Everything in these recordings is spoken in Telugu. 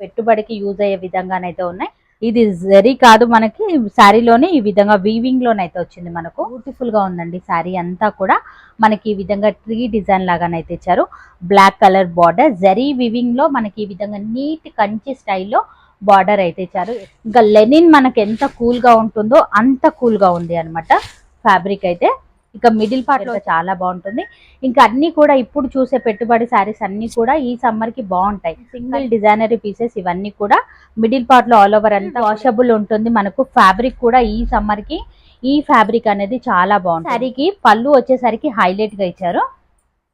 పెట్టుబడికి యూజ్ అయ్యే విధంగానైతే ఉన్నాయి. ఇది జరీ కాదు మనకి శారీలోనే ఈ విధంగా వీవింగ్ లోనైతే వచ్చింది మనకు. బ్యూటిఫుల్గా ఉందండి శారీ అంతా కూడా. మనకి ఈ విధంగా ట్రీ డిజైన్ లాగానైతే ఇచ్చారు. బ్లాక్ కలర్ బార్డర్ జరీ వీవింగ్లో మనకి ఈ విధంగా నీట్ కంచి స్టైల్లో బార్డర్ అయితే ఇచ్చారు. ఇంకా లెనిన్ మనకి ఎంత కూల్గా ఉంటుందో అంత కూల్గా ఉంది అన్నమాట. ఫ్యాబ్రిక్ అయితే. ఇక మిడిల్ పార్ట్లో చాలా బాగుంటుంది. ఇంకా అన్ని కూడా ఇప్పుడు చూసే పెట్టుబడి శారీస్ అన్ని కూడా ఈ సమ్మర్కి బాగుంటాయి. సింగిల్ డిజైనరీ పీసెస్ ఇవన్నీ కూడా మిడిల్ పార్ట్లో ఆల్ ఓవర్ అంతా వాషబుల్ ఉంటుంది. మనకు ఫ్యాబ్రిక్ కూడా ఈ సమ్మర్కి ఈ ఫ్యాబ్రిక్ అనేది చాలా బాగుంటుంది. శారీకి పళ్ళు వచ్చేసరికి హైలైట్గా ఇచ్చారు.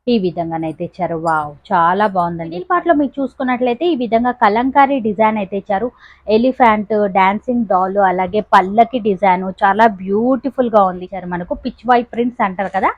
ఈ విధంగానైతే ఇచ్చారు. వావ్! చాలా బాగుందండి. మిడిల్ పార్ట్లో మీరు చూసుకున్నట్లయితే ఈ విధంగా కలంకారీ డిజైన్ అయితే ఇచ్చారు. ఎలిఫెంట్ డాన్సింగ్ డాల్ అలాగే పల్లకి డిజైన్ చాలా బ్యూటిఫుల్గా ఉంది ఇచ్చారు మనకు. పిచ్ వై ప్రింట్స్ అంటారు కదా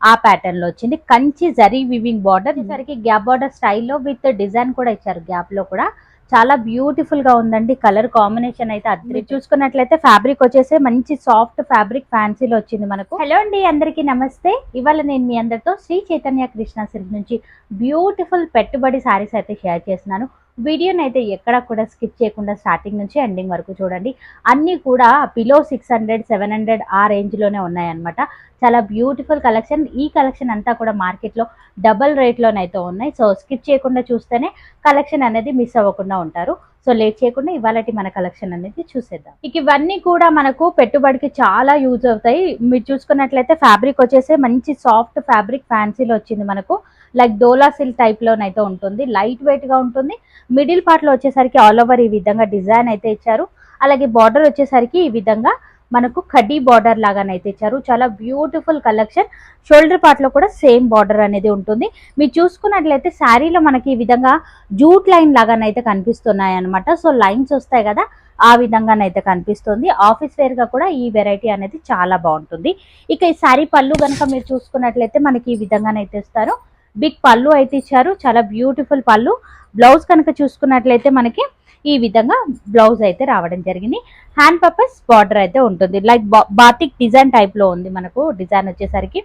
ఆ ప్యాటర్న్లో వచ్చింది. Kanchi zari weaving border. సరికి గ్యాప్ బార్డర్ స్టైల్లో విత్ డిజైన్ కూడా ఇచ్చారు గ్యాప్లో కూడా. చాలా బ్యూటిఫుల్గా ఉందండి. కలర్ కాంబినేషన్ అయితే అద్రి చూసుకున్నట్లయితే ఫ్యాబ్రిక్ వచ్చేసి మంచి సాఫ్ట్ ఫ్యాబ్రిక్ ఫ్యాన్సీలో వచ్చింది మనకు. హలో అండి అందరికీ నమస్తే. ఇవాళ నేను మీ అందరితో శ్రీ చైతన్య కృష్ణ సిల్క్ నుంచి బ్యూటిఫుల్ పెట్టుబడి సారీస్ అయితే షేర్ చేస్తున్నాను. వీడియోని అయితే ఎక్కడ కూడా స్కిప్ చేయకుండా స్టార్టింగ్ నుంచి ఎండింగ్ వరకు చూడండి. అన్నీ కూడా below six hundred seven hundred ఆ రేంజ్లోనే ఉన్నాయన్నమాట. చాలా బ్యూటిఫుల్ కలెక్షన్ ఈ కలెక్షన్ అంతా కూడా మార్కెట్లో డబల్ రేట్లోనైతే ఉన్నాయి. సో స్కిప్ చేయకుండా చూస్తేనే కలెక్షన్ అనేది మిస్ అవ్వకుండా ఉంటారు. సో లేట్ చేయకుండా ఇవాళ మన కలెక్షన్ అనేది చూసేద్దాం. ఇక ఇవన్నీ కూడా మనకు పెట్టుబడికి చాలా యూజ్ అవుతాయి. మీరు చూసుకున్నట్లయితే ఫ్యాబ్రిక్ వచ్చేసి మంచి సాఫ్ట్ ఫ్యాబ్రిక్ ఫ్యాన్సీలో వచ్చింది మనకు. లైక్ డోలా సిల్క్ టైప్లోనైతే ఉంటుంది. లైట్ వెయిట్గా ఉంటుంది. మిడిల్ పార్ట్లో వచ్చేసరికి ఆల్ ఓవర్ ఈ విధంగా డిజైన్ అయితే ఇచ్చారు. అలాగే బార్డర్ వచ్చేసరికి ఈ విధంగా మనకు కడ్డీ బార్డర్ లాగానైతే ఇచ్చారు. చాలా బ్యూటిఫుల్ కలెక్షన్ షోల్డర్ పార్ట్లో కూడా సేమ్ బార్డర్ అనేది ఉంటుంది. మీరు చూసుకున్నట్లయితే శారీలో మనకి ఈ విధంగా జూట్ లైన్ లాగానైతే కనిపిస్తున్నాయి అనమాట సో లైన్స్ వస్తాయి కదా ఆ విధంగానైతే కనిపిస్తుంది. ఆఫీస్ వేర్గా కూడా ఈ వెరైటీ అనేది చాలా బాగుంటుంది. ఇక ఈ శారీ పళ్ళు కనుక మీరు చూసుకున్నట్లయితే మనకి ఈ విధంగానైతే ఇస్తారు. బిగ్ పళ్ళు అయితే ఇచ్చారు. చాలా బ్యూటిఫుల్ పళ్ళు. బ్లౌజ్ కనుక చూసుకున్నట్లయితే మనకి ఈ విధంగా బ్లౌజ్ అయితే రావడం జరిగింది. హ్యాండ్ పర్పస్ బార్డర్ అయితే ఉంటుంది. లైక్ బాతిక్ డిజైన్ టైప్లో ఉంది మనకు డిజైన్ వచ్చేసరికి.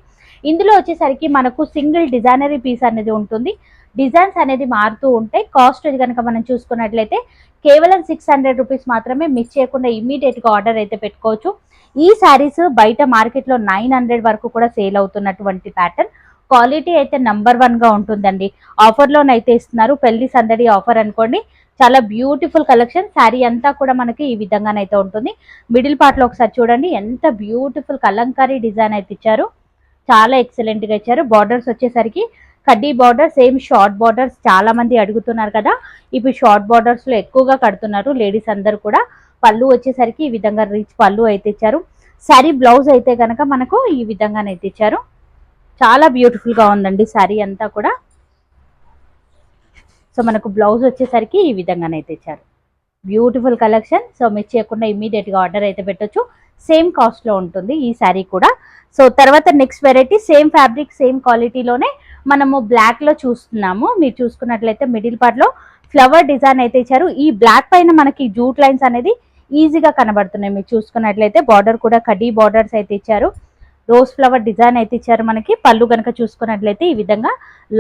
ఇందులో వచ్చేసరికి మనకు సింగిల్ డిజైనరీ పీస్ అనేది ఉంటుంది. డిజైన్స్ అనేది మారుతూ ఉంటాయి. కాస్ట్ కనుక మనం చూసుకున్నట్లయితే కేవలం సిక్స్ హండ్రెడ్ రూపీస్ మాత్రమే మిస్ చేయకుండా ఇమీడియట్గా ఆర్డర్ అయితే పెట్టుకోవచ్చు. ఈ శారీస్ బయట మార్కెట్లో నైన్ హండ్రెడ్ వరకు కూడా సేల్ అవుతున్నటువంటి ప్యాటర్న్ క్వాలిటీ అయితే నంబర్ వన్గా ఉంటుందండి. ఆఫర్ లోనైతే ఇస్తున్నారు. పెళ్ళి సందడి ఆఫర్ అనుకోండి. చాలా బ్యూటిఫుల్ కలెక్షన్ శారీ అంతా కూడా మనకి ఈ విధంగానైతే ఉంటుంది. మిడిల్ పార్ట్లో ఒకసారి చూడండి. ఎంత బ్యూటిఫుల్ కలంకారీ డిజైన్ అయితే ఇచ్చారు. చాలా ఎక్సలెంట్గా ఇచ్చారు. బార్డర్స్ వచ్చేసరికి కడ్డీ బార్డర్ సేమ్ షార్ట్ బార్డర్స్ చాలా మంది అడుగుతున్నారు కదా. ఇప్పుడు షార్ట్ బార్డర్స్లో ఎక్కువగా కడుతున్నారు లేడీస్ అందరు కూడా. పళ్ళు వచ్చేసరికి ఈ విధంగా రిచ్ పళ్ళు అయితే ఇచ్చారు. శారీ బ్లౌజ్ అయితే కనుక మనకు ఈ విధంగానైతే ఇచ్చారు. చాలా బ్యూటిఫుల్గా ఉందండి శారీ అంతా కూడా. సో మనకు బ్లౌజ్ వచ్చేసరికి ఈ విధంగానైతే ఇచ్చారు బ్యూటిఫుల్ కలెక్షన్ సో మీరు చేయకుండా ఇమీడియట్గా ఆర్డర్ అయితే పెట్టొచ్చు. సేమ్ కాస్ట్లో ఉంటుంది ఈ శారీ కూడా. సో తర్వాత next variety same fabric same క్వాలిటీలోనే మనము బ్లాక్లో చూస్తున్నాము. మీరు చూసుకున్నట్లయితే మిడిల్ పార్ట్లో ఫ్లవర్ డిజైన్ అయితే ఇచ్చారు. ఈ బ్లాక్ పైన మనకి జూట్ లైన్స్ అనేది ఈజీగా కనబడుతున్నాయి. మీరు చూసుకున్నట్లయితే బార్డర్ కూడా కడ్డీ బార్డర్స్ అయితే ఇచ్చారు. రోజ్ ఫ్లవర్ డిజైన్ అయితే ఇచ్చారు మనకి. పళ్ళు కనుక చూసుకున్నట్లయితే ఈ విధంగా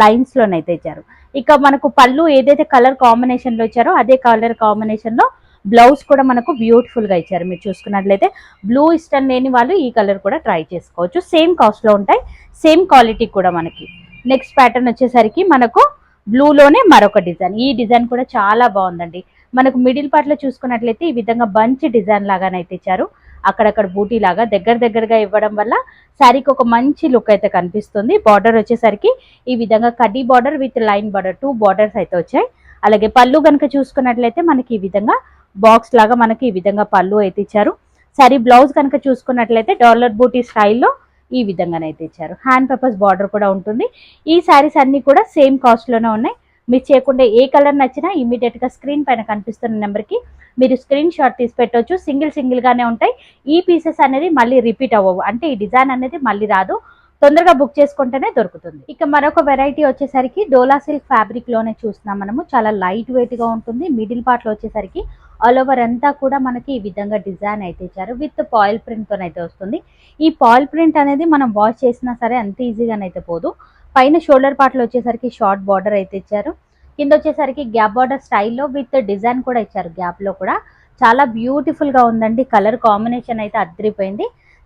లైన్స్ లోనైతే ఇచ్చారు. ఇక మనకు పళ్ళు ఏదైతే కలర్ కాంబినేషన్లో ఇచ్చారో అదే కలర్ కాంబినేషన్లో బ్లౌజ్ కూడా మనకు బ్యూటిఫుల్గా ఇచ్చారు. మీరు చూసుకున్నట్లయితే బ్లూ ఇష్టం లేని వాళ్ళు ఈ కలర్ కూడా ట్రై చేసుకోవచ్చు. సేమ్ కాస్ట్లో ఉంటాయి. సేమ్ క్వాలిటీ కూడా మనకి. నెక్స్ట్ ప్యాటర్న్ వచ్చేసరికి మనకు బ్లూలోనే మరొక డిజైన్ ఈ డిజైన్ కూడా చాలా బాగుందండి. మనకు మిడిల్ పార్ట్లో చూసుకున్నట్లయితే ఈ విధంగా బంచ్ డిజైన్ లాగానైతే ఇచ్చారు. అక్కడక్కడ బూటీ లాగా దగ్గర దగ్గరగా ఇవ్వడం వల్ల శారీకి ఒక మంచి లుక్ అయితే కనిపిస్తుంది. బార్డర్ వచ్చేసరికి ఈ విధంగా కడ్డీ border with line border two borders అయితే వచ్చాయి. అలాగే పళ్ళు కనుక చూసుకున్నట్లయితే మనకి ఈ విధంగా బాక్స్ లాగా మనకి ఈ విధంగా పళ్ళు అయితే ఇచ్చారు. శారీ బ్లౌజ్ కనుక చూసుకున్నట్లయితే డాలర్ బూటీ స్టైల్లో ఈ విధంగానైతే ఇచ్చారు. హ్యాండ్ పర్పస్ బార్డర్ కూడా ఉంటుంది. ఈ శారీస్ అన్ని కూడా సేమ్ కాస్ట్లోనే ఉన్నాయి. మీరు చేయకుండా ఏ కలర్ నచ్చినా ఇమీడియట్గా స్క్రీన్ పైన కనిపిస్తున్న నెంబర్కి మీరు స్క్రీన్ షాట్ తీసి పెట్టవచ్చు సింగిల్ సింగిల్ గానే ఉంటాయి. ఈ పీసెస్ అనేది మళ్ళీ రిపీట్ అవ్వవు. అంటే ఈ డిజైన్ అనేది మళ్ళీ రాదు. తొందరగా బుక్ చేసుకుంటేనే దొరుకుతుంది. ఇక మరొక వెరైటీ వచ్చేసరికి డోలా సిల్క్ ఫ్యాబ్రిక్లోనే చూస్తున్నాం మనము. చాలా లైట్ వెయిట్గా ఉంటుంది. మిడిల్ పార్ట్లో వచ్చేసరికి ఆల్ ఓవర్ అంతా కూడా మనకి ఈ విధంగా డిజైన్ అయితే ఇచ్చారు. విత్ పాయిల్ ప్రింట్ తోనైతే వస్తుంది. ఈ పాయిల్ ప్రింట్ అనేది మనం వాష్ చేసినా సరే అంత ఈజీగానైతే పోదు. పైన షోల్డర్ పార్ట్లో వచ్చేసరికి షార్ట్ బార్డర్ అయితే ఇచ్చారు. కింద వచ్చేసరికి గ్యాప్ బార్డర్ స్టైల్లో విత్ డిజైన్ కూడా ఇచ్చారు గ్యాప్లో కూడా. చాలా బ్యూటిఫుల్గా ఉందండి. కలర్ కాంబినేషన్ అయితే అద్దరిపోయింది.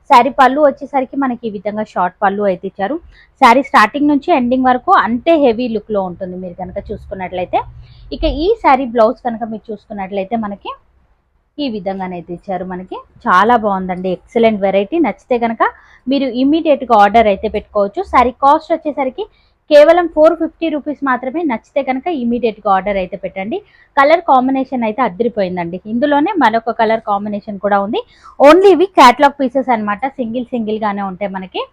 శారీ పళ్ళు వచ్చేసరికి మనకి ఈ విధంగా షార్ట్ పళ్ళు అయితే ఇచ్చారు. శారీ స్టార్టింగ్ నుంచి ఎండింగ్ వరకు అంతే హెవీ లుక్లో ఉంటుంది మీరు కనుక చూసుకున్నట్లయితే. ఇక ఈ శారీ బ్లౌజ్ కనుక మీరు చూసుకున్నట్లయితే మనకి ఈ విధంగానైతే ఇచ్చారు మనకి. చాలా బాగుందండి. ఎక్సలెంట్ వెరైటీ నచ్చితే కనుక మీరు ఇమీడియట్గా ఆర్డర్ అయితే పెట్టుకోవచ్చు. శారీ కాస్ట్ వచ్చేసరికి కేవలం ఫోర్ ఫిఫ్టీ రూపీస్ మాత్రమే. నచ్చితే కనుక ఇమీడియట్గా ఆర్డర్ అయితే పెట్టండి. కలర్ కాంబినేషన్ అయితే అద్దరిపోయిందండి. ఇందులోనే మరొక కలర్ కాంబినేషన్ కూడా ఉంది. ఓన్లీ ఇవి క్యాట్లాగ్ పీసెస్ అన్నమాట. సింగిల్ సింగిల్ గానే ఉంటాయి మనకి.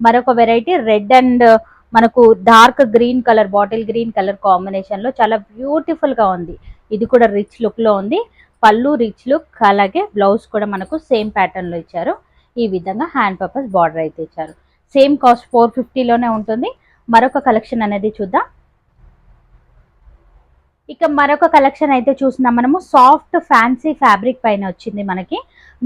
మరొక వెరైటీ రెడ్ అండ్ మనకు dark green colour bottle green colour కాంబినేషన్లో చాలా బ్యూటిఫుల్గా ఉంది. ఇది కూడా రిచ్ లుక్లో ఉంది. పళ్ళు రిచ్ లుక్ అలాగే బ్లౌజ్ కూడా మనకు సేమ్ ప్యాటర్న్లో ఇచ్చారు. ఈ విధంగా హ్యాండ్ పర్పస్ బార్డర్ అయితే ఇచ్చారు. సేమ్ కాస్ట్ ఫోర్ ఫిఫ్టీలోనే ఉంటుంది. మరొక కలెక్షన్ అనేది చూద్దాం. ఇక మరొక కలెక్షన్ అయితే చూస్తున్నాం. మనము సాఫ్ట్ ఫ్యాన్సీ ఫ్యాబ్రిక్ పైన వచ్చింది మనకి.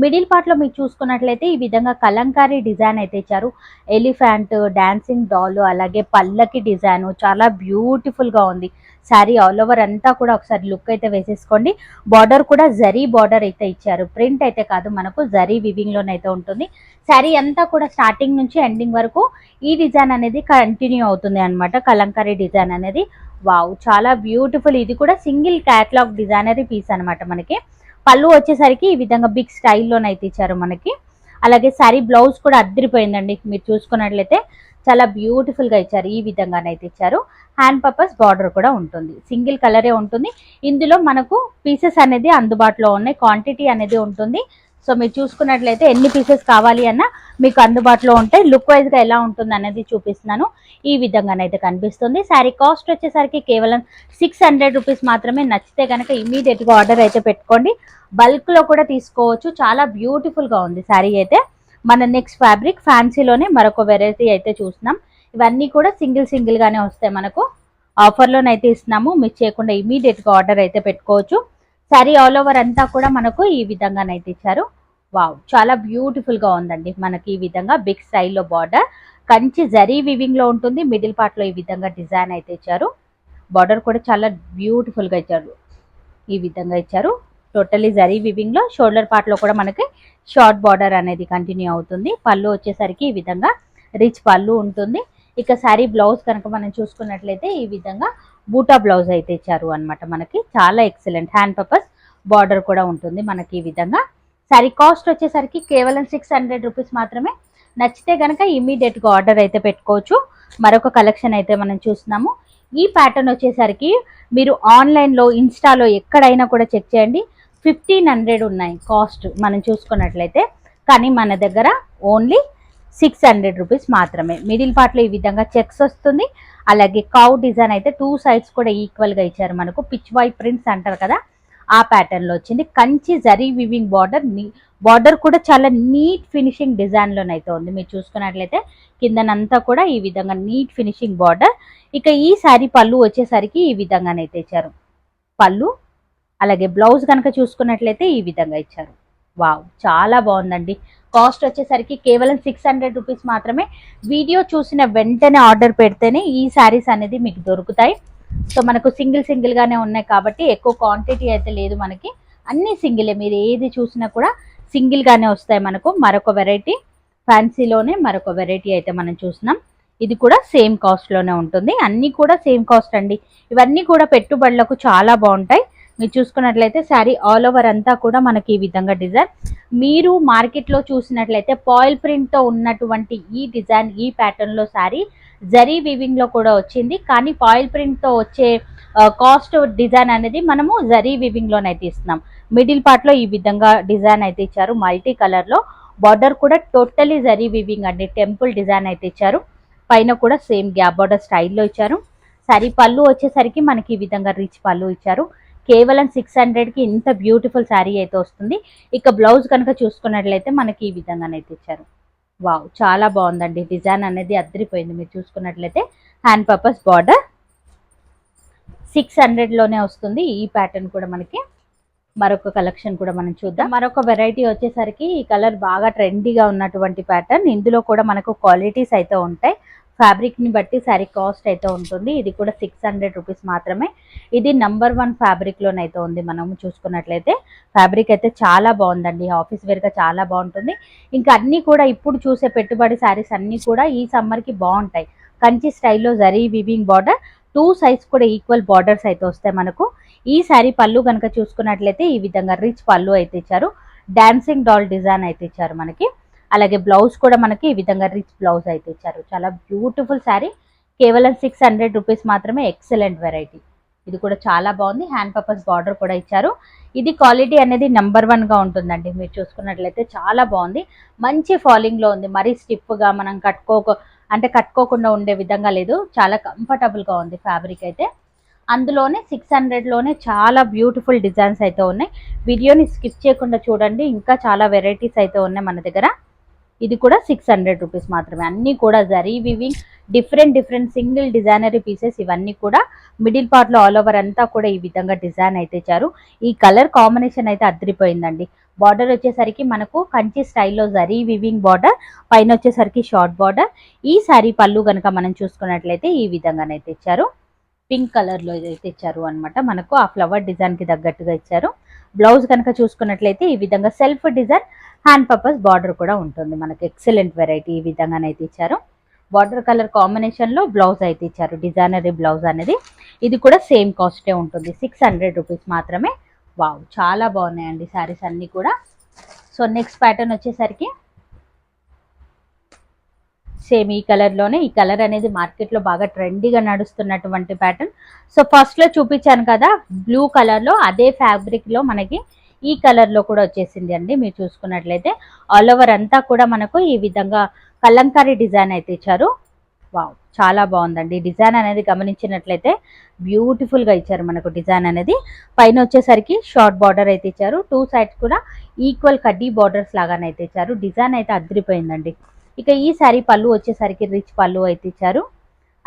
మిడిల్ పార్ట్లో మీరు చూసుకున్నట్లయితే ఈ విధంగా కలంకారీ డిజైన్ అయితే ఇచ్చారు. ఎలిఫెంట్ డాన్సింగ్ డాల్ అలాగే పల్లకి డిజైన్ చాలా బ్యూటిఫుల్గా ఉంది. శారీ ఆల్ ఓవర్ అంతా కూడా ఒకసారి లుక్ అయితే వేసేసుకోండి. బార్డర్ కూడా జరీ బార్డర్ అయితే ఇచ్చారు. ప్రింట్ అయితే కాదు మనకు జరీ వివింగ్లోనైతే ఉంటుంది. శారీ అంతా కూడా స్టార్టింగ్ నుంచి ఎండింగ్ వరకు ఈ డిజైన్ అనేది కంటిన్యూ అవుతుంది అన్నమాట. కలంకారీ డిజైన్ అనేది. వావ్! చాలా బ్యూటిఫుల్. ఇది కూడా సింగిల్ క్యాట్లాగ్ డిజైనరీ పీస్ అన్నమాట మనకి. పళ్ళు వచ్చేసరికి ఈ విధంగా బిగ్ స్టైల్లోనైతే ఇచ్చారు మనకి. అలాగే శారీ బ్లౌజ్ కూడా అద్దరిపోయిందండి. మీరు చూసుకున్నట్లయితే చాలా బ్యూటిఫుల్గా ఇచ్చారు. ఈ విధంగానైతే ఇచ్చారు. హ్యాండ్ పర్పస్ బార్డర్ కూడా ఉంటుంది. సింగిల్ కలరే ఉంటుంది. ఇందులో మనకు పీసెస్ అనేది అందుబాటులో ఉన్నాయి. క్వాంటిటీ అనేది ఉంటుంది. సో మీరు చూసుకున్నట్లయితే ఎన్ని పీసెస్ కావాలి అన్నా మీకు అందుబాటులో ఉంటాయి. లుక్ వైజ్గా ఎలా ఉంటుంది అనేది చూపిస్తున్నాను. ఈ విధంగానైతే కనిపిస్తుంది. శారీ కాస్ట్ వచ్చేసరికి కేవలం సిక్స్ హండ్రెడ్ రూపీస్ మాత్రమే. నచ్చితే కనుక ఇమీడియట్గా ఆర్డర్ అయితే పెట్టుకోండి. బల్క్లో కూడా తీసుకోవచ్చు. చాలా బ్యూటిఫుల్గా ఉంది. శారీ అయితే మన నెక్స్ట్ ఫ్యాబ్రిక్ ఫ్యాన్సీలోనే మరొక వెరైటీ అయితే చూస్తున్నాం. ఇవన్నీ కూడా సింగిల్ సింగిల్ గానే వస్తాయి మనకు. ఆఫర్ లోనైతే ఇస్తున్నాము. మిస్ చేయకుండా ఇమీడియట్గా ఆర్డర్ అయితే పెట్టుకోవచ్చు. శారీ ఆల్ ఓవర్ అంతా కూడా మనకు ఈ విధంగానైతే ఇచ్చారు. వావ్ చాలా బ్యూటిఫుల్గా ఉందండి మనకి ఈ విధంగా బిగ్ స్టైల్లో బార్డర్ కంచి జరీ వివింగ్లో ఉంటుంది. మిడిల్ పార్ట్లో ఈ విధంగా డిజైన్ అయితే ఇచ్చారు. బార్డర్ కూడా చాలా బ్యూటిఫుల్గా ఇచ్చారు. ఈ విధంగా ఇచ్చారు. టోటలీ జరీ వివింగ్లో షోల్డర్ పార్ట్లో కూడా మనకి షార్ట్ బార్డర్ అనేది కంటిన్యూ అవుతుంది. పళ్ళు వచ్చేసరికి ఈ విధంగా రిచ్ పళ్ళు ఉంటుంది. ఇక శారీ బ్లౌజ్ కనుక మనం చూసుకున్నట్లయితే ఈ విధంగా బూటా బ్లౌజ్ అయితే ఇచ్చారు అన్నమాట మనకి. చాలా ఎక్సలెంట్. హ్యాండ్ పర్పస్ బార్డర్ కూడా ఉంటుంది మనకి ఈ విధంగా. శారీ కాస్ట్ వచ్చేసరికి కేవలం సిక్స్ హండ్రెడ్ రూపీస్ మాత్రమే. నచ్చితే కనుక ఇమీడియట్గా ఆర్డర్ అయితే పెట్టుకోవచ్చు. మరొక కలెక్షన్ అయితే మనం చూస్తున్నాము. ఈ ప్యాటర్న్ వచ్చేసరికి మీరు ఆన్లైన్లో ఇన్స్టాలో ఎక్కడైనా కూడా చెక్ చేయండి. ఫిఫ్టీన్ హండ్రెడ్ ఉన్నాయి కాస్ట్ మనం చూసుకున్నట్లయితే. కానీ మన దగ్గర ఓన్లీ సిక్స్ హండ్రెడ్ రూపీస్ మాత్రమే. మిడిల్ పార్ట్లో ఈ విధంగా చెక్స్ వస్తుంది. అలాగే కౌ డిజైన్ అయితే టూ సైడ్స్ కూడా ఈక్వల్గా ఇచ్చారు మనకు. పిచ్ వై ప్రింట్స్ అంటారు కదా ఆ ప్యాటర్న్లో వచ్చింది. Kanchi zari weaving border border కూడా చాలా నీట్ ఫినిషింగ్ డిజైన్లోనైతే ఉంది. మీరు చూసుకున్నట్లయితే కిందనంతా కూడా ఈ విధంగా నీట్ ఫినిషింగ్ బార్డర్ ఇక ఈ శారీ పళ్ళు వచ్చేసరికి ఈ విధంగానైతే ఇచ్చారు పళ్ళు అలాగే బ్లౌజ్ కనుక చూసుకున్నట్లయితే ఈ విధంగా ఇచ్చారు. వావ్ చాలా బాగుందండి. కాస్ట్ వచ్చేసరికి కేవలం సిక్స్ హండ్రెడ్ రూపీస్ మాత్రమే. వీడియో చూసిన వెంటనే ఆర్డర్ పెడితేనే ఈ శారీస్ అనేది మీకు దొరుకుతాయి. సో మనకు సింగిల్ సింగిల్గానే ఉన్నాయి కాబట్టి ఎక్కువ క్వాంటిటీ అయితే లేదు మనకి. అన్ని సింగిలే మీరు ఏది చూసినా కూడా సింగిల్గానే వస్తాయి మనకు. మరొక వెరైటీ ఫ్యాన్సీలోనే మరొక వెరైటీ అయితే మనం చూసినాం. ఇది కూడా సేమ్ కాస్ట్లోనే ఉంటుంది. అన్నీ కూడా సేమ్ కాస్ట్ అండి. ఇవన్నీ కూడా పెట్టుబడులకు చాలా బాగుంటాయి. మీరు చూసుకున్నట్లయితే శారీ ఆల్ ఓవర్ అంతా కూడా మనకి ఈ విధంగా డిజైన్. మీరు మార్కెట్లో చూసినట్లయితే పాయిల్ ప్రింట్తో ఉన్నటువంటి ఈ డిజైన్ ఈ ప్యాటర్న్లో శారీ జరీ వివింగ్లో కూడా వచ్చింది. కానీ పాయిల్ ప్రింట్తో వచ్చే కాస్ట్ డిజైన్ అనేది మనము జరీ వివింగ్లోనైతే ఇస్తున్నాం. మిడిల్ పార్ట్లో ఈ విధంగా డిజైన్ అయితే ఇచ్చారు. మల్టీ కలర్లో బార్డర్ కూడా టోటలీ జరీ వివింగ్ అండి. టెంపుల్ డిజైన్ అయితే ఇచ్చారు. పైన కూడా సేమ్ గ్యాప్ బార్డర్ స్టైల్లో ఇచ్చారు. సరి పళ్ళు వచ్చేసరికి మనకి ఈ విధంగా రిచ్ పళ్ళు ఇచ్చారు. కేవలం సిక్స్ హండ్రెడ్కి ఇంత బ్యూటిఫుల్ శారీ అయితే వస్తుంది. ఇక బ్లౌజ్ కనుక చూసుకున్నట్లయితే మనకి ఈ విధంగానైతే ఇచ్చారు వావ్ చాలా బాగుందండి. డిజైన్ అనేది అద్దరిపోయింది. మీరు చూసుకున్నట్లయితే హ్యాండ్ పర్పస్ బార్డర్ సిక్స్ హండ్రెడ్లోనే వస్తుంది. ఈ ప్యాటర్న్ కూడా మనకి మరొక కలెక్షన్ కూడా మనం చూద్దాం. మరొక వెరైటీ వచ్చేసరికి ఈ కలర్ బాగా ట్రెండీగా ఉన్నటువంటి ప్యాటర్న్. ఇందులో కూడా మనకు క్వాలిటీస్ అయితే ఉంటాయి. ఫ్యాబ్రిక్ని బట్టి శారీ కాస్ట్ అయితే ఉంటుంది. ఇది కూడా సిక్స్ హండ్రెడ్ రూపీస్ మాత్రమే. ఇది నంబర్ వన్ ఫ్యాబ్రిక్లోనైతే ఉంది మనం చూసుకున్నట్లయితే. ఫ్యాబ్రిక్ అయితే చాలా బాగుందండి. ఆఫీస్ వేర్గా చాలా బాగుంటుంది. ఇంకా అన్నీ కూడా ఇప్పుడు చూసే పెట్టుబడి శారీస్ అన్నీ కూడా ఈ సమ్మర్కి బాగుంటాయి. కంచి స్టైల్లో zari weaving border. Two size కూడా ఈక్వల్ బార్డర్స్ అయితే వస్తాయి మనకు. ఈ శారీ పళ్ళు కనుక చూసుకున్నట్లయితే ఈ విధంగా రిచ్ పళ్ళు అయితే ఇచ్చారు. డాన్సింగ్ డాల్ డిజైన్ అయితే ఇచ్చారు మనకి. అలాగే బ్లౌజ్ కూడా మనకి ఈ విధంగా రిచ్ బ్లౌజ్ అయితే ఇచ్చారు. చాలా బ్యూటిఫుల్ శారీ కేవలం సిక్స్ హండ్రెడ్ రూపీస్ మాత్రమే ఎక్సలెంట్ వెరైటీ ఇది కూడా చాలా బాగుంది. హ్యాండ్ పర్పస్ బార్డర్ కూడా ఇచ్చారు. ఇది క్వాలిటీ అనేది నెంబర్ వన్గా ఉంటుందండి. మీరు చూసుకున్నట్లయితే చాలా బాగుంది. మంచి ఫాలింగ్లో ఉంది. మరీ స్టిప్గా మనం కట్టుకోక అంటే కట్టుకోకుండా ఉండే విధంగా లేదు. చాలా కంఫర్టబుల్గా ఉంది ఫ్యాబ్రిక్ అయితే. అందులోనే సిక్స్ హండ్రెడ్లోనే చాలా బ్యూటిఫుల్ డిజైన్స్ అయితే ఉన్నాయి. వీడియోని స్కిప్ చేయకుండా చూడండి. ఇంకా చాలా వెరైటీస్ అయితే ఉన్నాయి మన దగ్గర. ఇది కూడా సిక్స్ హండ్రెడ్ రూపీస్ మాత్రమే. అన్నీ కూడా zari weaving different different single designer pieces ఇవన్నీ కూడా మిడిల్ పార్ట్లో ఆల్ ఓవర్ అంతా కూడా ఈ విధంగా డిజైన్ అయితే ఇచ్చారు. ఈ కలర్ కాంబినేషన్ అయితే అద్దరిపోయిందండి. బార్డర్ వచ్చేసరికి మనకు కంచి స్టైల్లో జరీ వివింగ్ బార్డర్ పైన వచ్చేసరికి షార్ట్ బార్డర్ ఈ సారీ పళ్ళు కనుక మనం చూసుకున్నట్లయితే ఈ విధంగానైతే ఇచ్చారు. పింక్ కలర్లో అయితే ఇచ్చారు అనమాట మనకు ఆ ఫ్లవర్ డిజైన్కి తగ్గట్టుగా ఇచ్చారు. బ్లౌజ్ కనుక చూసుకున్నట్లయితే ఈ విధంగా self design hand purpose border కూడా ఉంటుంది. మనకి ఎక్సలెంట్ వెరైటీ ఈ విధంగానైతే ఇచ్చారు. బార్డర్ కలర్ కాంబినేషన్లో బ్లౌజ్ అయితే ఇచ్చారు. డిజైనరీ బ్లౌజ్ అనేది. ఇది కూడా సేమ్ కాస్టే ఉంటుంది. సిక్స్ హండ్రెడ్ రూపీస్ మాత్రమే. వావ్ చాలా బాగున్నాయండి శారీస్ అన్నీ కూడా. సో నెక్స్ట్ ప్యాటర్న్ వచ్చేసరికి సేమ్ ఈ కలర్లోనే ఈ కలర్ అనేది మార్కెట్లో బాగా ట్రెండీగా నడుస్తున్నటువంటి ప్యాటర్న్ సో ఫస్ట్లో చూపించాను కదా బ్లూ కలర్లో అదే ఫ్యాబ్రిక్లో మనకి ఈ కలర్లో కూడా వచ్చేసింది అండి. మీరు చూసుకున్నట్లయితే ఆల్ ఓవర్ అంతా కూడా మనకు ఈ విధంగా కలంకారీ డిజైన్ అయితే ఇచ్చారు. వావ్! చాలా బాగుందండి. డిజైన్ అనేది గమనించినట్లయితే బ్యూటిఫుల్గా ఇచ్చారు మనకు డిజైన్ అనేది. పైన వచ్చేసరికి షార్ట్ బార్డర్ అయితే ఇచ్చారు. టూ సైడ్స్ కూడా ఈక్వల్ కడ్డీ బార్డర్స్ లాగానైతే ఇచ్చారు. డిజైన్ అయితే అదిరిపోయిందండి. ఇక ఈ శారీ పళ్ళు వచ్చేసరికి రిచ్ పళ్ళు అయితే ఇచ్చారు.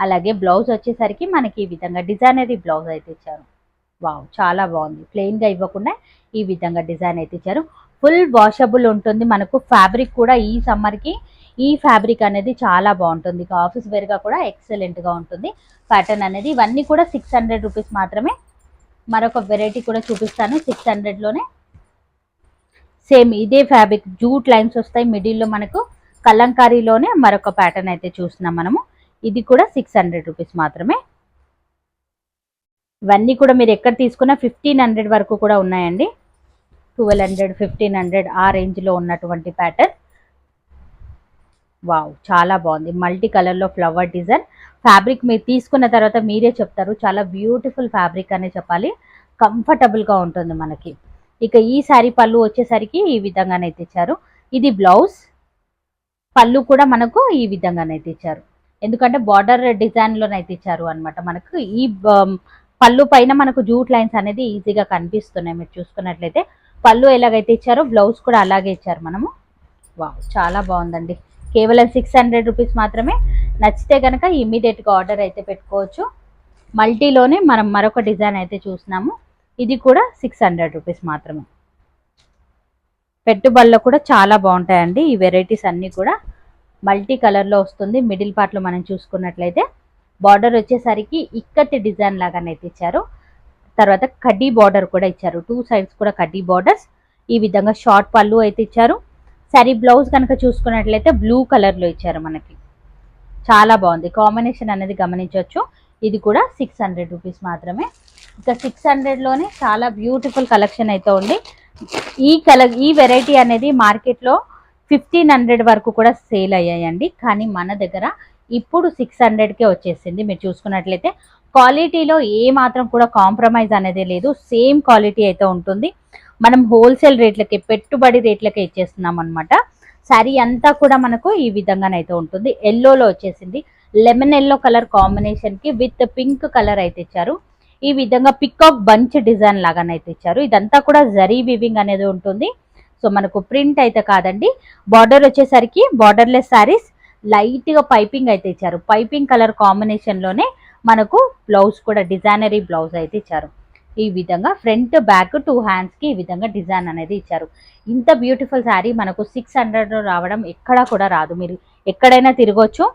అలాగే బ్లౌజ్ వచ్చేసరికి మనకి ఈ విధంగా డిజైనరీ బ్లౌజ్ అయితే ఇచ్చారు. వావ్ చాలా బాగుంది. ప్లెయిన్గా ఇవ్వకుండా ఈ విధంగా డిజైన్ అయితే ఇచ్చారు. ఫుల్ వాషబుల్ ఉంటుంది మనకు. ఫ్యాబ్రిక్ కూడా ఈ సమ్మర్కి ఈ ఫ్యాబ్రిక్ అనేది చాలా బాగుంటుంది. ఇక ఆఫీస్ వేర్గా కూడా ఎక్సలెంట్గా ఉంటుంది. ప్యాటర్న్ అనేది ఇవన్నీ కూడా సిక్స్ హండ్రెడ్ రూపీస్ మాత్రమే. మరొక వెరైటీ కూడా చూపిస్తాను. సిక్స్ హండ్రెడ్లోనే సేమ్ ఇదే ఫ్యాబ్రిక్ జూట్ లైన్స్ వస్తాయి. మిడిల్లో మనకు కలంకారీలోనే మరొక ప్యాటర్న్ అయితే చూస్తున్నాం మనము. ఇది కూడా సిక్స్ హండ్రెడ్ రూపీస్ మాత్రమే. ఇవన్నీ కూడా మీరు ఎక్కడ తీసుకున్నా ఫిఫ్టీన్ హండ్రెడ్ వరకు కూడా ఉన్నాయండి. ట్వెల్వ్ హండ్రెడ్ ఫిఫ్టీన్ హండ్రెడ్ ఆ రేంజ్లో ఉన్నటువంటి ప్యాటర్న్ వావ్ చాలా బాగుంది. మల్టీ కలర్లో ఫ్లవర్ డిజైన్ ఫ్యాబ్రిక్ మీరు తీసుకున్న తర్వాత మీరే చెప్తారు. చాలా బ్యూటిఫుల్ ఫ్యాబ్రిక్ అనే చెప్పాలి. కంఫర్టబుల్గా ఉంటుంది మనకి. ఇక ఈ శారీ పళ్ళు వచ్చేసరికి ఈ విధంగానైతే ఇచ్చారు ఇది బ్లౌజ్ పళ్ళు కూడా మనకు ఈ విధంగానైతే ఇచ్చారు. ఎందుకంటే బార్డర్ డిజైన్లోనైతే ఇచ్చారు అనమాట మనకు ఈ పళ్ళు పైన మనకు జూట్ లైన్స్ అనేది ఈజీగా కనిపిస్తున్నాయి. మీరు చూసుకున్నట్లయితే పళ్ళు ఎలాగైతే ఇచ్చారో బ్లౌజ్ కూడా అలాగే ఇచ్చారు మనము. వావ్ చాలా బాగుందండి. కేవలం సిక్స్ హండ్రెడ్ రూపీస్ మాత్రమే. నచ్చితే కనుక ఇమీడియట్గా ఆర్డర్ అయితే పెట్టుకోవచ్చు. మల్టీలోనే మనం మరొక డిజైన్ అయితే చూసినాము ఇది కూడా సిక్స్ హండ్రెడ్ రూపీస్ మాత్రమే. పెట్టుబడుల్లో కూడా చాలా బాగుంటాయండి. ఈ వెరైటీస్ అన్నీ కూడా మల్టీ కలర్లో వస్తుంది. మిడిల్ పార్ట్లో మనం చూసుకున్నట్లయితే బార్డర్ వచ్చేసరికి ఇక్కటి డిజైన్ లాగానైతే ఇచ్చారు తర్వాత కడ్డీ బార్డర్ కూడా ఇచ్చారు. టూ సైడ్స్ కూడా కడ్డీ బార్డర్స్. ఈ విధంగా షార్ట్ పళ్ళు అయితే ఇచ్చారు. సరీ బ్లౌజ్ కనుక చూసుకున్నట్లయితే బ్లూ కలర్లో ఇచ్చారు మనకి. చాలా బాగుంది. కాంబినేషన్ అనేది గమనించవచ్చు ఇది కూడా సిక్స్ హండ్రెడ్ రూపీస్ మాత్రమే. ఇక సిక్స్ హండ్రెడ్లోనే చాలా బ్యూటిఫుల్ కలెక్షన్ అయితే ఉంది. ఈ కల ఈ వెరైటీ అనేది మార్కెట్లో ఫిఫ్టీన్ హండ్రెడ్ వరకు కూడా సేల్ అయ్యాయండి. కానీ మన దగ్గర ఇప్పుడు సిక్స్ హండ్రెడ్కే వచ్చేసింది. మీరు చూసుకున్నట్లయితే క్వాలిటీలో ఏ మాత్రం కూడా కాంప్రమైజ్ అనేది లేదు. సేమ్ క్వాలిటీ అయితే ఉంటుంది. మనం హోల్సేల్ రేట్లకి పెట్టుబడి రేట్లకే ఇచ్చేస్తున్నాం అనమాట శారీ అంతా కూడా మనకు ఈ విధంగానైతే ఉంటుంది. ఎల్లోలో వచ్చేసింది. లెమన్ ఎల్లో కలర్ కాంబినేషన్కి విత్ పింక్ కలర్ అయితే ఇచ్చారు. ఈ విధంగా పికాక్ బంచ్ డిజైన్ లాగానైతే ఇచ్చారు. ఇదంతా కూడా జరీ వివింగ్ అనేది ఉంటుంది. సో మనకు ప్రింట్ అయితే కాదండి. బార్డర్ వచ్చేసరికి బార్డర్లెస్ శారీస్ లైట్గా పైపింగ్ అయితే ఇచ్చారు. పైపింగ్ కలర్ కాంబినేషన్లోనే మనకు బ్లౌజ్ కూడా డిజైనరీ బ్లౌజ్ అయితే ఇచ్చారు. ఈ విధంగా ఫ్రంట్ బ్యాక్ టూ హ్యాండ్స్కి ఈ విధంగా డిజైన్ అనేది ఇచ్చారు. ఇంత బ్యూటిఫుల్ శారీ మనకు సిక్స్ హండ్రెడ్ రావడం ఎక్కడా కూడా రాదు. మీరు ఎక్కడైనా తిరగొచ్చు.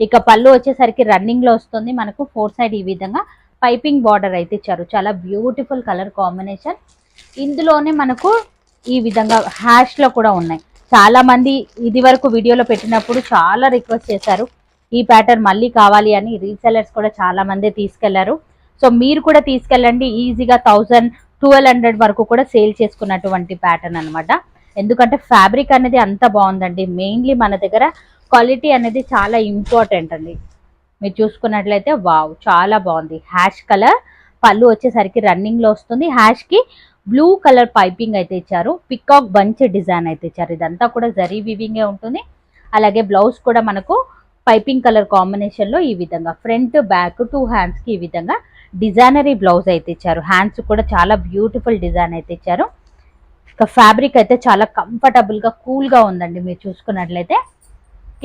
ఇక పళ్ళు వచ్చేసరికి రన్నింగ్లో వస్తుంది. మనకు ఫోర్ సైడ్ ఈ విధంగా పైపింగ్ బార్డర్ అయితే ఇచ్చారు. చాలా బ్యూటిఫుల్ కలర్ కాంబినేషన్. ఇందులోనే మనకు ఈ విధంగా హ్యాష్లో కూడా ఉన్నాయి. చాలా మంది ఇది వరకు వీడియోలో పెట్టినప్పుడు చాలా రిక్వెస్ట్ చేశారు. ఈ ప్యాటర్న్ మళ్ళీ కావాలి అని రీసెలర్స్ కూడా చాలా మంది తీసుకెళ్ళారు. సో మీరు కూడా తీసుకెళ్ళండి. ఈజీగా థౌజండ్ ట్వెల్వ్ హండ్రెడ్ వరకు కూడా సేల్ చేసుకున్నటువంటి ప్యాటర్న్ అన్నమాట. ఎందుకంటే ఫ్యాబ్రిక్ అనేది అంత బాగుందండి. మెయిన్లీ మన దగ్గర క్వాలిటీ అనేది చాలా ఇంపార్టెంట్ అండి. మీరు చూసుకున్నట్లయితే వావ్ చాలా బాగుంది. హ్యాష్ కలర్ పళ్ళు వచ్చేసరికి రన్నింగ్లో వస్తుంది. హ్యాష్కి బ్లూ కలర్ పైపింగ్ అయితే ఇచ్చారు. పికాక్ బంచ్ డిజైన్ అయితే ఇచ్చారు. ఇదంతా కూడా జరీ వివింగే ఉంటుంది. అలాగే బ్లౌజ్ కూడా మనకు పైపింగ్ కలర్ కాంబినేషన్లో ఈ విధంగా ఫ్రంట్ బ్యాక్ టూ హ్యాండ్స్కి ఈ విధంగా డిజైనరీ బ్లౌజ్ అయితే ఇచ్చారు. హ్యాండ్స్ కూడా చాలా బ్యూటిఫుల్ డిజైన్ అయితే ఇచ్చారు. ఇక ఫ్యాబ్రిక్ అయితే చాలా కంఫర్టబుల్గా కూల్గా ఉందండి. మీరు చూసుకున్నట్లయితే.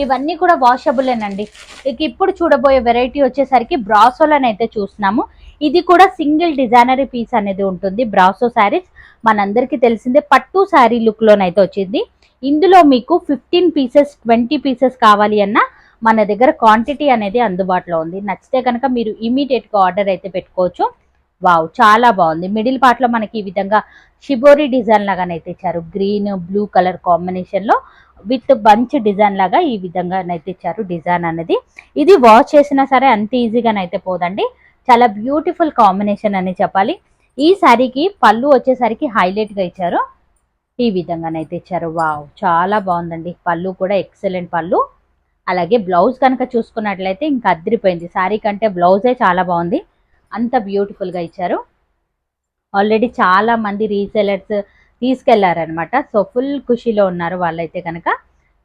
ఇవన్నీ కూడా వాషబులేనండి ఇక ఇప్పుడు చూడబోయే వెరైటీ వచ్చేసరికి బ్రాసోలని అయితే చూస్తున్నాము. ఇది కూడా సింగిల్ డిజైనరీ పీస్ అనేది ఉంటుంది. బ్రాసో శారీస్ మనందరికీ తెలిసిందే పట్టు శారీ లుక్లోనైతే వచ్చింది. ఇందులో మీకు ఫిఫ్టీన్ పీసెస్ ట్వంటీ పీసెస్ కావాలి అన్నా మన దగ్గర క్వాంటిటీ అనేది అందుబాటులో ఉంది. నచ్చితే కనుక మీరు ఇమీడియట్గా ఆర్డర్ అయితే పెట్టుకోవచ్చు. వావ్ చాలా బాగుంది. మిడిల్ పార్ట్లో మనకి ఈ విధంగా షిబోరి డిజైన్ లాగానైతే ఇచ్చారు. గ్రీన్ బ్లూ కలర్ కాంబినేషన్లో విత్ బంచ్ డిజైన్ లాగా ఈ విధంగా అయితే ఇచ్చారు డిజైన్ అనేది. ఇది వాష్ చేసినా సరే అంత ఈజీగానైతే పోదండి. చాలా బ్యూటిఫుల్ కాంబినేషన్ అని చెప్పాలి. ఈ శారీకి పళ్ళు వచ్చేసరికి హైలైట్గా ఇచ్చారు. ఈ విధంగానైతే ఇచ్చారు. వావ్! చాలా బాగుందండి. పళ్ళు కూడా ఎక్సలెంట్ పళ్ళు. అలాగే బ్లౌజ్ కనుక చూసుకున్నట్లయితే ఇంకా అద్దరిపోయింది శారీ కంటే బ్లౌజే చాలా బాగుంది. అంత బ్యూటిఫుల్గా ఇచ్చారు. ఆల్రెడీ చాలా మంది రీసెలర్స్ తీసుకెళ్ళారనమాట. సో ఫుల్ ఖుషీలో ఉన్నారు వాళ్ళైతే కనుక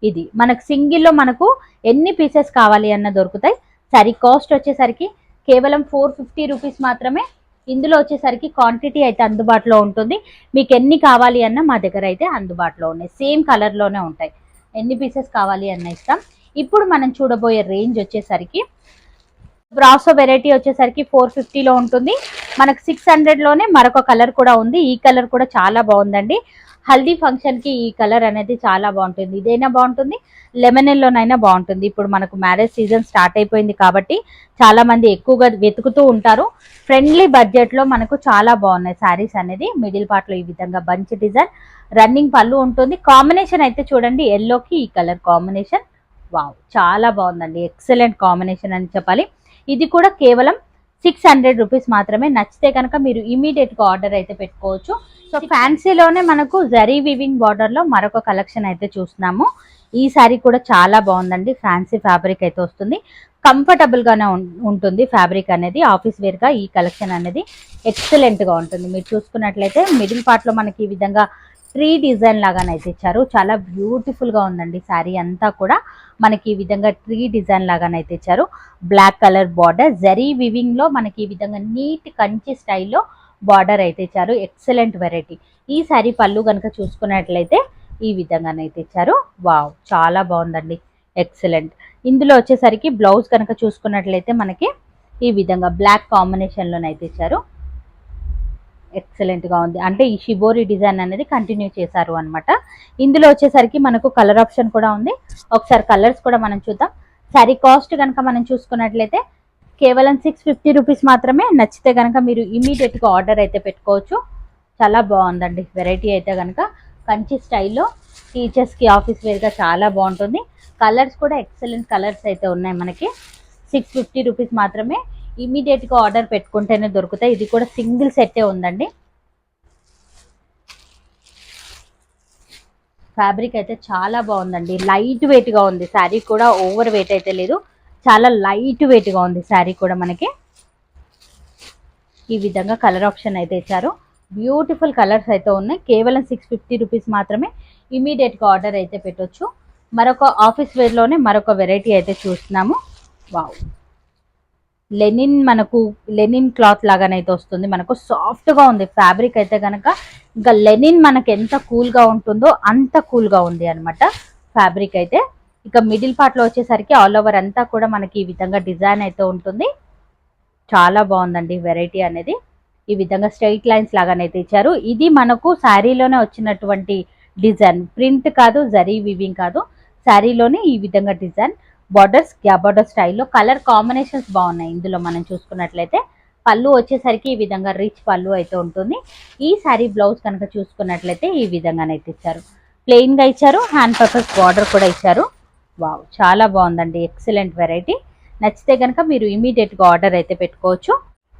ఇది మనకు సింగిల్లో మనకు ఎన్ని పీసెస్ కావాలి అన్న దొరుకుతాయి. సరి కాస్ట్ వచ్చేసరికి కేవలం ఫోర్ ఫిఫ్టీ రూపీస్ మాత్రమే ఇందులో వచ్చేసరికి క్వాంటిటీ అయితే అందుబాటులో ఉంటుంది. మీకు ఎన్ని కావాలి అన్న మా దగ్గర అయితే అందుబాటులో ఉన్నాయి. సేమ్ కలర్లోనే ఉంటాయి. ఎన్ని పీసెస్ కావాలి అన్న ఇస్తాం. ఇప్పుడు మనం చూడబోయే రేంజ్ వచ్చేసరికి బ్రాసో వెరైటీ వచ్చేసరికి ఫోర్ ఫిఫ్టీలో ఉంటుంది. మనకు సిక్స్ హండ్రెడ్లోనే మరొక కలర్ కూడా ఉంది. ఈ కలర్ కూడా చాలా బాగుందండి. హల్దీ ఫంక్షన్కి ఈ కలర్ అనేది చాలా బాగుంటుంది. ఇదైనా బాగుంటుంది. లెమనెల్లోనైనా బాగుంటుంది. ఇప్పుడు మనకు మ్యారేజ్ సీజన్ స్టార్ట్ అయిపోయింది కాబట్టి చాలా మంది ఎక్కువగా వెతుకుతూ ఉంటారు. ఫ్రెండ్లీ బడ్జెట్లో మనకు చాలా బాగున్నాయి శారీస్ అనేది. మిడిల్ పార్ట్లో ఈ విధంగా బంచ్ డిజైన్ రన్నింగ్ పళ్ళు ఉంటుంది. కాంబినేషన్ అయితే చూడండి ఎల్లోకి ఈ కలర్ కాంబినేషన్ వావ్ చాలా బాగుందండి. ఎక్సలెంట్ కాంబినేషన్ అని చెప్పాలి. ఇది కూడా కేవలం సిక్స్ హండ్రెడ్ రూపీస్ మాత్రమే. నచ్చితే కనుక మీరు ఇమీడియట్గా ఆర్డర్ అయితే పెట్టుకోవచ్చు. సో ఫ్యాన్సీలోనే మనకు జరీ వివింగ్ బార్డర్లో మరొక కలెక్షన్ అయితే చూస్తున్నాము. ఈ సారీ కూడా చాలా బాగుందండి. ఫ్యాన్సీ ఫ్యాబ్రిక్ అయితే వస్తుంది. కంఫర్టబుల్ గానే ఉం- ఉంటుంది ఫ్యాబ్రిక్ అనేది. ఆఫీస్ వేర్గా ఈ కలెక్షన్ అనేది ఎక్సలెంట్గా ఉంటుంది. మీరు చూసుకున్నట్లయితే మిడిల్ పార్ట్లో మనకి ఈ విధంగా ట్రీ డిజైన్ లాగానైతే ఇచ్చారు. చాలా బ్యూటిఫుల్గా ఉందండి శారీ అంతా కూడా. మనకి ఈ విధంగా ట్రీ డిజైన్ లాగానైతే ఇచ్చారు. బ్లాక్ కలర్ బార్డర్ జరీ వివింగ్లో మనకి ఈ విధంగా నీట్ కంచి స్టైల్లో బార్డర్ అయితే ఇచ్చారు. ఎక్సలెంట్ వెరైటీ ఈ శారీ పళ్ళు కనుక చూసుకున్నట్లయితే ఈ విధంగానైతే ఇచ్చారు. వావ్ చాలా బాగుందండి. ఎక్సలెంట్ ఇందులో వచ్చేసరికి బ్లౌజ్ కనుక చూసుకున్నట్లయితే మనకి ఈ విధంగా బ్లాక్ కాంబినేషన్లోనైతే ఇచ్చారు. ఎక్సలెంట్గా ఉంది. అంటే ఈ షిబోరి డిజైన్ అనేది కంటిన్యూ చేశారు అనమాట ఇందులో వచ్చేసరికి మనకు కలర్ ఆప్షన్ కూడా ఉంది. ఒకసారి కలర్స్ కూడా మనం చూద్దాం. సారీ కాస్ట్ కనుక మనం చూసుకున్నట్లయితే కేవలం సిక్స్ ఫిఫ్టీ రూపీస్ మాత్రమే. నచ్చితే కనుక మీరు ఇమీడియట్గా ఆర్డర్ అయితే పెట్టుకోవచ్చు. చాలా బాగుందండి. వెరైటీ అయితే కనుక కంచి స్టైల్లో టీచర్స్కి ఆఫీస్ వేర్గా చాలా బాగుంటుంది. కలర్స్ కూడా ఎక్సలెంట్ కలర్స్ అయితే ఉన్నాయి మనకి. సిక్స్ ఫిఫ్టీ రూపీస్ మాత్రమే ఇమీడియట్గా ఆర్డర్ పెట్టుకుంటేనే దొరుకుతాయి. ఇది కూడా సింగిల్ సెట్టే ఉందండి. ఫ్యాబ్రిక్ అయితే చాలా బాగుందండి. లైట్ వెయిట్గా ఉంది. శారీ కూడా ఓవర్ వెయిట్ అయితే లేదు. చాలా లైట్ వెయిట్గా ఉంది శారీ కూడా మనకి. ఈ విధంగా కలర్ ఆప్షన్ అయితే ఇచ్చారు. బ్యూటిఫుల్ కలర్స్ అయితే ఉన్నాయి. కేవలం సిక్స్ ఫిఫ్టీ రూపీస్ మాత్రమే ఇమీడియట్గా ఆర్డర్ అయితే పెట్టొచ్చు. మరొక ఆఫీస్ వేర్లోనే మరొక వెరైటీ అయితే చూస్తున్నాము. వావ్ లెనిన్ మనకు లెనిన్ క్లాత్ లాగానైతే వస్తుంది. మనకు సాఫ్ట్గా ఉంది. ఫ్యాబ్రిక్ అయితే కనుక ఇంకా లెనిన్ మనకి ఎంత కూల్గా ఉంటుందో అంత కూల్గా ఉంది అనమాట ఫ్యాబ్రిక్ అయితే. ఇక మిడిల్ పార్ట్లో వచ్చేసరికి ఆల్ ఓవర్ అంతా కూడా మనకి ఈ విధంగా డిజైన్ అయితే ఉంటుంది. చాలా బాగుందండి వెరైటీ అనేది. ఈ విధంగా స్ట్రైట్ లైన్స్ లాగానైతే ఇచ్చారు. ఇది మనకు శారీలోనే వచ్చినటువంటి డిజైన్ ప్రింట్ కాదు జరీ వివింగ్ కాదు. శారీలోనే ఈ విధంగా డిజైన్ బార్డర్స్ గ్యాప్ బార్డర్ స్టైల్లో కలర్ కాంబినేషన్స్ బాగున్నాయి. ఇందులో మనం చూసుకున్నట్లయితే పళ్ళు వచ్చేసరికి ఈ విధంగా రిచ్ పళ్ళు అయితే ఉంటుంది. ఈ శారీ బ్లౌజ్ కనుక చూసుకున్నట్లయితే ఈ విధంగానైతే ఇచ్చారు ప్లెయిన్గా ఇచ్చారు హ్యాండ్ పర్పస్ బార్డర్ కూడా ఇచ్చారు. వావ్ చాలా బాగుందండి ఎక్సలెంట్ వెరైటీ నచ్చితే కనుక మీరు ఇమీడియట్గా ఆర్డర్ అయితే పెట్టుకోవచ్చు.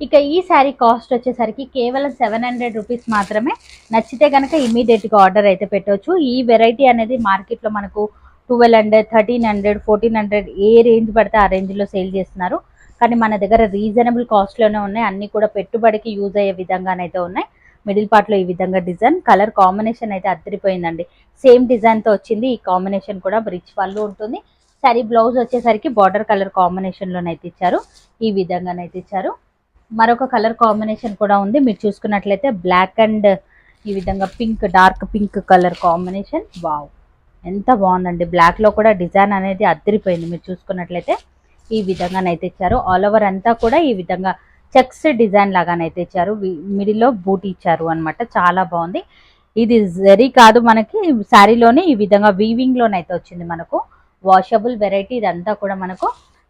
ఇక ఈ శారీ కాస్ట్ వచ్చేసరికి కేవలం సెవెన్ హండ్రెడ్ రూపీస్ మాత్రమే. నచ్చితే కనుక ఇమీడియట్గా ఆర్డర్ అయితే పెట్టవచ్చు ఈ వెరైటీ అనేది మార్కెట్లో మనకు twelve hundred thirteen hundred fourteen hundred ఏ రేంజ్ పడితే ఆ రేంజ్లో సేల్ చేస్తున్నారు. కానీ మన దగ్గర రీజనబుల్ కాస్ట్లోనే ఉన్నాయి. అన్ని కూడా పెట్టుబడికి యూజ్ అయ్యే విధంగానైతే ఉన్నాయి. మిడిల్ పార్ట్లో ఈ విధంగా డిజైన్ కలర్ కాంబినేషన్ అయితే అద్దరిపోయిందండి. సేమ్ డిజైన్తో వచ్చింది. ఈ కాంబినేషన్ కూడా బ్రిడ్జ్ పళ్ళు ఉంటుంది. సరీ బ్లౌజ్ వచ్చేసరికి బార్డర్ కలర్ కాంబినేషన్ లోనైతే ఇచ్చారు. ఈ విధంగానైతే ఇచ్చారు. మరొక కలర్ కాంబినేషన్ కూడా ఉంది. మీరు చూసుకున్నట్లయితే బ్లాక్ అండ్ ఈ విధంగా pink dark pink colour combination wow ఎంత బాగుందండి. బ్లాక్లో కూడా డిజైన్ అనేది అద్దరిపోయింది. మీరు చూసుకున్నట్లయితే ఈ విధంగానైతే ఇచ్చారు. ఆల్ ఓవర్ అంతా కూడా ఈ విధంగా చెక్స్ డిజైన్ లాగానైతే ఇచ్చారు. మిడిల్లో బూట్ ఇచ్చారు అన్నమాట. చాలా బాగుంది. ఇది జరీ కాదు మనకి. శారీలోనే ఈ విధంగా వీవింగ్లోనైతే వచ్చింది మనకు. వాషబుల్ వెరైటీ ఇదంతా కూడా మనకు.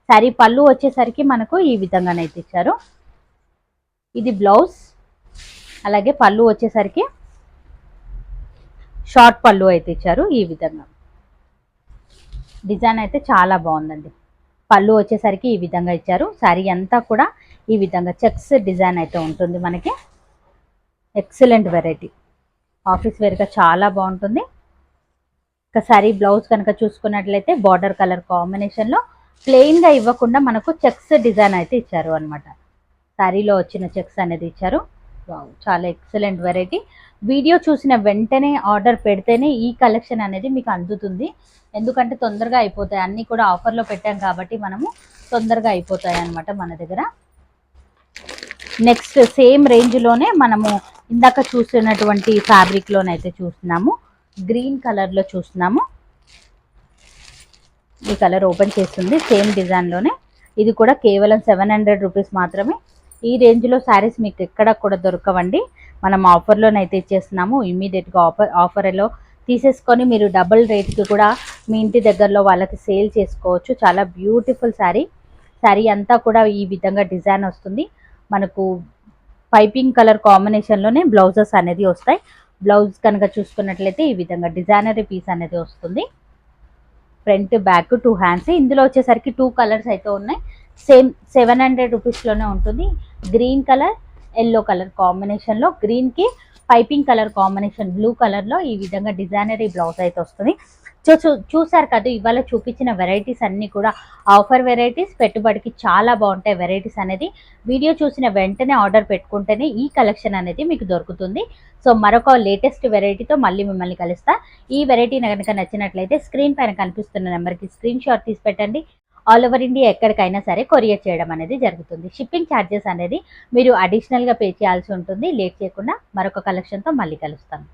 శారీ పళ్ళు వచ్చేసరికి మనకు ఈ విధంగానైతే ఇచ్చారు. ఇది బ్లౌజ్ అలాగే పళ్ళు వచ్చేసరికి షార్ట్ పళ్ళు అయితే ఇచ్చారు ఈ విధంగా. డిజైన్ అయితే చాలా బాగుందండి. పళ్ళు వచ్చేసరికి ఈ విధంగా ఇచ్చారు. శారీ అంతా కూడా ఈ విధంగా చెక్స్ డిజైన్ అయితే ఉంటుంది మనకి. ఎక్సలెంట్ వెరైటీ ఆఫీస్ వేర్గా చాలా బాగుంటుంది. ఇక శారీ బ్లౌజ్ కనుక చూసుకున్నట్లయితే బార్డర్ కలర్ కాంబినేషన్లో ప్లెయిన్గా ఇవ్వకుండా మనకు చెక్స్ డిజైన్ అయితే ఇచ్చారు అనమాట శారీలో వచ్చిన చెక్స్ అనేది ఇచ్చారు. వావ్ చాలా ఎక్సలెంట్ వెరైటీ వీడియో చూసిన వెంటనే ఆర్డర్ పెడితేనే ఈ కలెక్షన్ అనేది మీకు అందుతుంది. ఎందుకంటే తొందరగా అయిపోతాయి. అన్నీ కూడా ఆఫర్లో పెట్టాం కాబట్టి మనము తొందరగా అయిపోతాయి అన్నమాట మన దగ్గర. నెక్స్ట్ సేమ్ రేంజ్లోనే మనము ఇందాక చూసినటువంటి ఫ్యాబ్రిక్లోనైతే చూస్తున్నాము. గ్రీన్ కలర్లో చూస్తున్నాము. ఈ కలర్ ఓపెన్ చేస్తుంది. సేమ్ డిజైన్లోనే ఇది కూడా కేవలం సెవెన్ హండ్రెడ్ రూపీస్ మాత్రమే. ఈ రేంజ్లో శారీస్ మీకు ఎక్కడ కూడా దొరకవండి. మనం ఆఫర్లోనైతే ఇచ్చేస్తున్నాము. ఇమీడియట్గా ఆఫర్ ఆఫర్లో తీసేసుకొని మీరు డబుల్ రేట్కి కూడా మీ ఇంటి దగ్గరలో వాళ్ళకి సేల్ చేసుకోవచ్చు. చాలా బ్యూటిఫుల్ శారీ. శారీ అంతా కూడా ఈ విధంగా డిజైన్ వస్తుంది. మనకు పైపింగ్ కలర్ కాంబినేషన్లోనే బ్లౌజెస్ అనేది వస్తాయి. బ్లౌజ్ కనుక చూసుకున్నట్లయితే ఈ విధంగా డిజైనరీ పీస్ అనేది వస్తుంది. Front back two hands. ఇందులో వచ్చేసరికి టూ కలర్స్ అయితే ఉన్నాయి. సేమ్ సెవెన్ హండ్రెడ్ రూపీస్లోనే ఉంటుంది. గ్రీన్ కలర్ ఎల్లో కలర్ కాంబినేషన్లో గ్రీన్కి పైపింగ్ కలర్ కాంబినేషన్ బ్లూ కలర్లో ఈ విధంగా డిజైనరీ బ్లౌజ్ అయితే వస్తుంది. చూ చూసారు కదా ఇవాళ చూపించిన వెరైటీస్ అన్నీ కూడా ఆఫర్ వెరైటీస్ పెట్టుబడికి చాలా బాగుంటాయి వెరైటీస్ అనేది. వీడియో చూసిన వెంటనే ఆర్డర్ పెట్టుకుంటేనే ఈ కలెక్షన్ అనేది మీకు దొరుకుతుంది. సో మరొక లేటెస్ట్ వెరైటీతో మళ్ళీ మిమ్మల్ని కలుస్తా. ఈ వెరైటీ కనుక నచ్చినట్లయితే స్క్రీన్ పైన కనిపిస్తున్న నెంబర్కి స్క్రీన్ షాట్ తీసి పెట్టండి. ఆల్ ఓవర్ ఇండియా ఎక్కడికైనా సరే కొరియర్ చేయడం అనేది జరుగుతుంది. షిప్పింగ్ ఛార్జెస్ అనేది మీరు అడిషనల్గా పే చేయాల్సి ఉంటుంది. లేట్ చేయకుండా మరొక కలెక్షన్తో మళ్ళీ కలుస్తాను